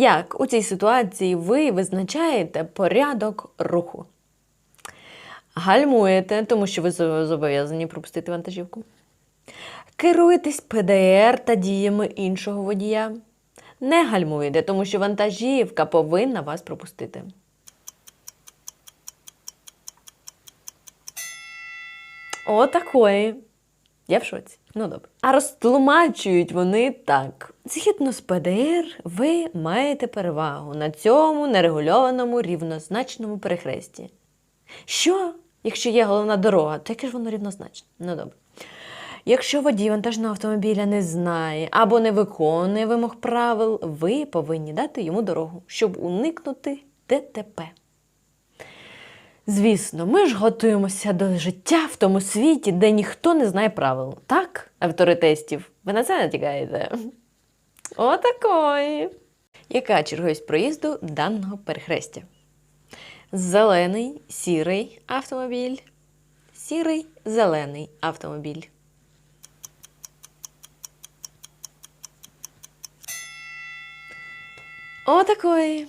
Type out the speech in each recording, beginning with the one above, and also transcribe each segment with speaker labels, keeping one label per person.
Speaker 1: Як у цій ситуації ви визначаєте порядок руху? Гальмуєте, тому що ви зобов'язані пропустити вантажівку. Керуєтесь ПДР та діями іншого водія. Не гальмуєте, тому що вантажівка повинна вас пропустити. Отакої. Я в шоці. Ну добре. А розтлумачують вони так: згідно з ПДР, ви маєте перевагу на цьому нерегульованому рівнозначному перехресті. Що, якщо є головна дорога, то яке ж воно рівнозначне? Ну добре. Якщо водій вантажного автомобіля не знає або не виконує вимог правил, ви повинні дати йому дорогу, щоб уникнути ДТП. Звісно, ми ж готуємося до життя в тому світі, де ніхто не знає правил. Так, авторитестів? Ви на це натякаєте? Отакої. Яка черговість проїзду даного перехрестя? Зелений, сірий автомобіль. Сірий, зелений автомобіль. Отакої.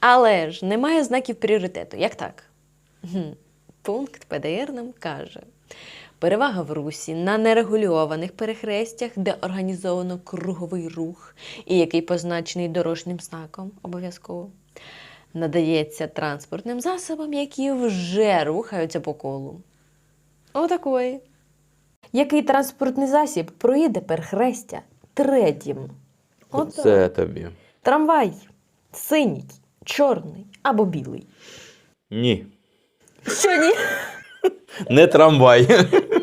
Speaker 1: Але ж немає знаків пріоритету. Як так? Пункт ПДР нам каже: перевага в русі на нерегульованих перехрестях, де організовано круговий рух, і який позначений дорожнім знаком обов'язково, надається транспортним засобам, які вже рухаються по колу. Отакої. Який транспортний засіб проїде перехрестя третім? От так.
Speaker 2: Тобі.
Speaker 1: Трамвай синій, чорний або білий.
Speaker 2: Ні.
Speaker 1: Що ні?
Speaker 2: Не трамвай.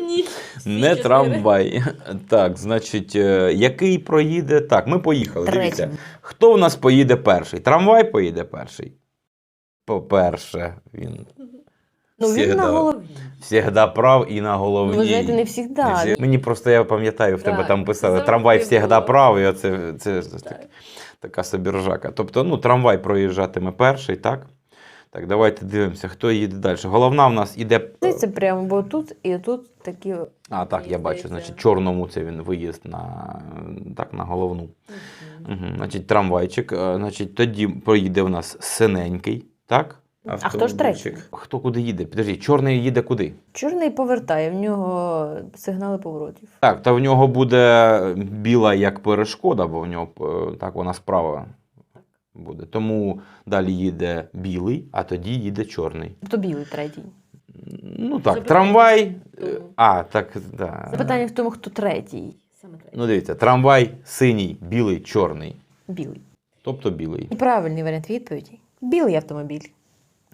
Speaker 1: Ні.
Speaker 2: Не трамвай. Так, значить, е, який проїде? Так, ми поїхали. Дивіться. Хто в нас поїде перший? Трамвай поїде перший. По-перше, він
Speaker 1: Ну він на голові.
Speaker 2: завжди прав і на головній.
Speaker 1: Ви знаєте, не.
Speaker 2: Не всі- Мені просто я пам'ятаю, в тебе
Speaker 1: Так,
Speaker 2: там писали трамвай
Speaker 1: було.
Speaker 2: прав, і оце це, це так, така собі ржака. Тобто, ну, трамвай проїжджатиме перший, так? Так, давайте дивимося, хто їде далі. Головна в нас іде.
Speaker 1: Це прямо, бо тут і тут такі.
Speaker 2: А, так, я бачу, значить, чорному це він виїзд на, так, на головну. Угу. Значить, трамвайчик. е, Значить, тоді поїде в нас синенький, так?
Speaker 1: А хто ж третій?
Speaker 2: Хто куди їде? Підожди, чорний їде куди?
Speaker 1: Чорний повертає, в нього сигнали поворотів.
Speaker 2: Так, та в нього буде біла як перешкода, бо в нього е, так вона справа буде. Тому далі їде білий, а тоді їде чорний.
Speaker 1: Тобто білий третій.
Speaker 2: Ну так,
Speaker 1: Запитання
Speaker 2: трамвай. А, так, да.
Speaker 1: Запитання в тому, хто третій. Саме третій.
Speaker 2: Ну дивіться, трамвай синій, білий, чорний.
Speaker 1: Білий.
Speaker 2: Тобто білий.
Speaker 1: І правильний варіант відповіді. Білий автомобіль.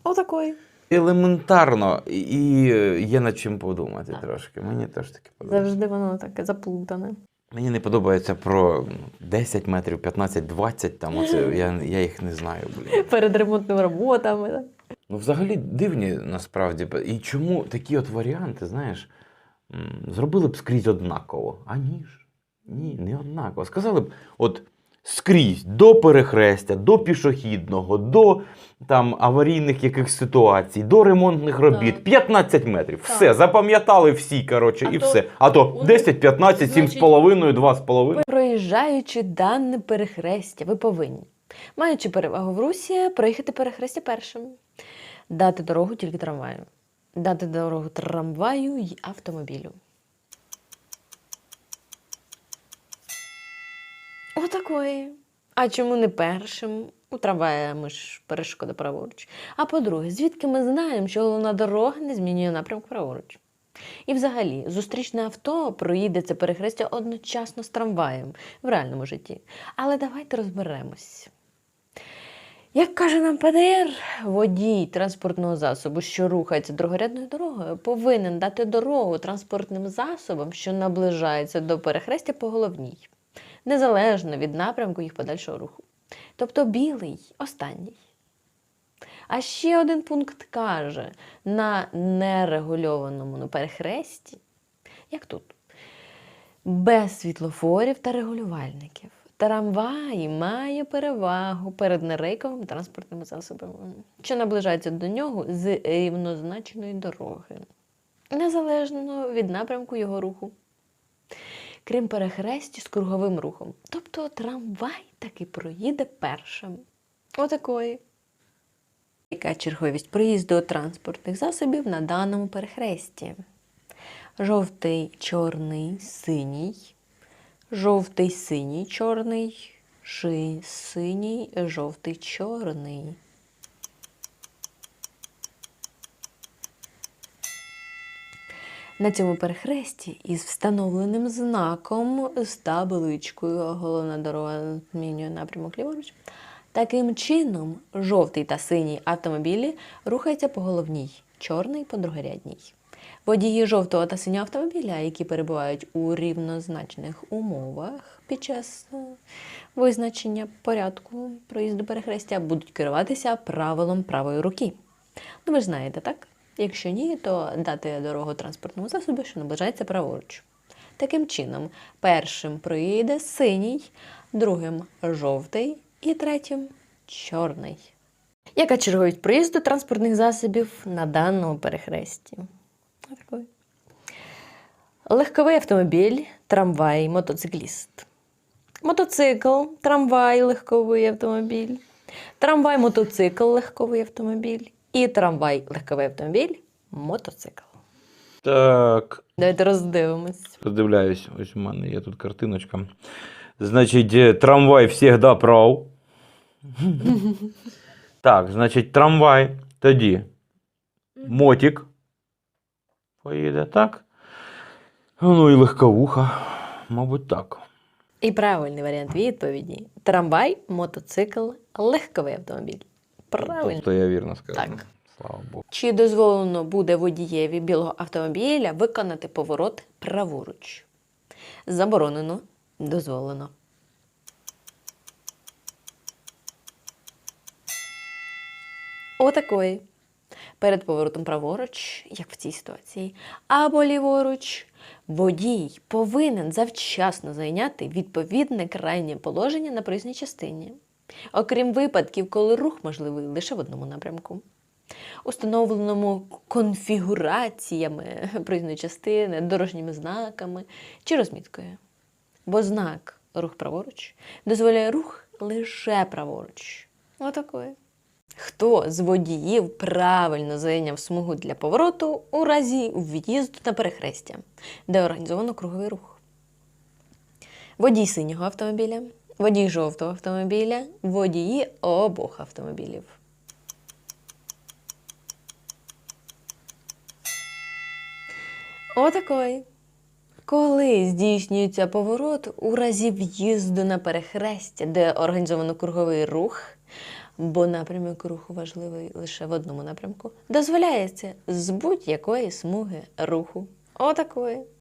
Speaker 1: Отакої.
Speaker 2: Елементарно і е, є над чим подумати
Speaker 1: Так.
Speaker 2: трошки. Мені теж таке подобається.
Speaker 1: Завжди воно таке заплутане.
Speaker 2: Мені не подобається про ну, 10 метрів, 15, 20, там оце, я, я їх не знаю, блін.
Speaker 1: Перед ремонтними роботами.
Speaker 2: Ну, взагалі дивні насправді. І чому такі от варіанти, знаєш, зробили б скрізь однаково. А ні ж. Ні, не однаково. Сказали б, от скрізь до перехрестя, до пішохідного, до там аварійних якихось ситуацій, до ремонтних робіт.
Speaker 1: Так.
Speaker 2: 15 метрів.
Speaker 1: Так.
Speaker 2: Все, запам'ятали всі, коротше,
Speaker 1: А
Speaker 2: і
Speaker 1: то
Speaker 2: все. А то
Speaker 1: у-
Speaker 2: 10, 15,
Speaker 1: значить-
Speaker 2: 7,5, 2,5.
Speaker 1: Проїжджаючи дане перехрестя, ви повинні, маючи перевагу в русі, проїхати перехрестя першим, дати дорогу тільки трамваю, дати дорогу трамваю й автомобілю. Отакої. А чому не першим? У трамвая ми ж перешкода праворуч. А по-друге, звідки ми знаємо, що головна дорога не змінює напрямок праворуч? І взагалі, зустрічне авто проїде це перехрестя одночасно з трамваєм в реальному житті. Але давайте розберемось. Як каже нам ПДР, водій транспортного засобу, що рухається другорядною дорогою, повинен дати дорогу транспортним засобам, що наближаються до перехрестя по головній, незалежно від напрямку їх подальшого руху. Тобто білий останній. А ще один пункт каже: на нерегульованому ну, перехресті, як тут, без світлофорів та регулювальників. Трамвай має перевагу перед нерейковими транспортними засобами, що наближаються до нього з рівнозначної дороги, незалежно від напрямку його руху. Крім перехресті з круговим рухом. Тобто трамвай таки проїде першим. Отакої. Яка черговість проїзду транспортних засобів на даному перехресті? Жовтий, чорний, синій. Жовтий, синій, чорний. Ши, синій, жовтий, чорний. На цьому перехресті із встановленим знаком з табличкою головна дорога змінює напрямок ліворуч. Таким чином, жовтий та синій автомобілі рухаються по головній, чорний по другорядній. Водії жовтого та синього автомобіля, які перебувають у рівнозначних умовах під час е, визначення порядку проїзду перехрестя, будуть керуватися правилом правої руки. Ну, ви ж знаєте, так? Якщо ні, то дати дорогу транспортному засобу, що наближається праворуч. Таким чином, першим проїде синій, другим жовтий і третім чорний. Яка черговість проїзду транспортних засобів на даному перехресті? Легковий автомобіль, трамвай, мотоцикліст. Мотоцикл, трамвай, легковий автомобіль. Трамвай, мотоцикл, легковий автомобіль. І трамвай, легковий автомобіль, мотоцикл.
Speaker 2: Так,
Speaker 1: Давайте роздивимось.
Speaker 2: роздивляюсь, ось у мене є тут картиночка. Значить, е, трамвай завжди прав. Так, значить, трамвай тоді. Мотик. Поїде, так? Ну і легковуха. Мабуть, так.
Speaker 1: І правильний варіант відповіді: трамвай, мотоцикл, легковий автомобіль. Правильно.
Speaker 2: Тобто я вірно сказав.
Speaker 1: Так.
Speaker 2: Слава Богу.
Speaker 1: Чи дозволено буде водієві білого автомобіля виконати поворот праворуч? Заборонено, дозволено. Отакої. Перед поворотом праворуч, як в цій ситуації, або ліворуч, водій повинен завчасно зайняти відповідне крайнє положення на проїзній частині, окрім випадків, коли рух можливий лише в одному напрямку установленому конфігураціями проїзної частини, дорожніми знаками чи розміткою. Бо знак рух праворуч дозволяє рух лише праворуч. Отакої. Хто з водіїв правильно зайняв смугу для повороту у разі в'їзду на перехрестя, де організовано круговий рух? Водій синього автомобіля, водій жовтого автомобіля, водії обох автомобілів. Отакої. Коли здійснюється поворот у разі в'їзду на перехрестя, де організовано круговий рух, бо напрямок руху важливий лише в одному напрямку, дозволяється з будь-якої смуги руху. Отакої.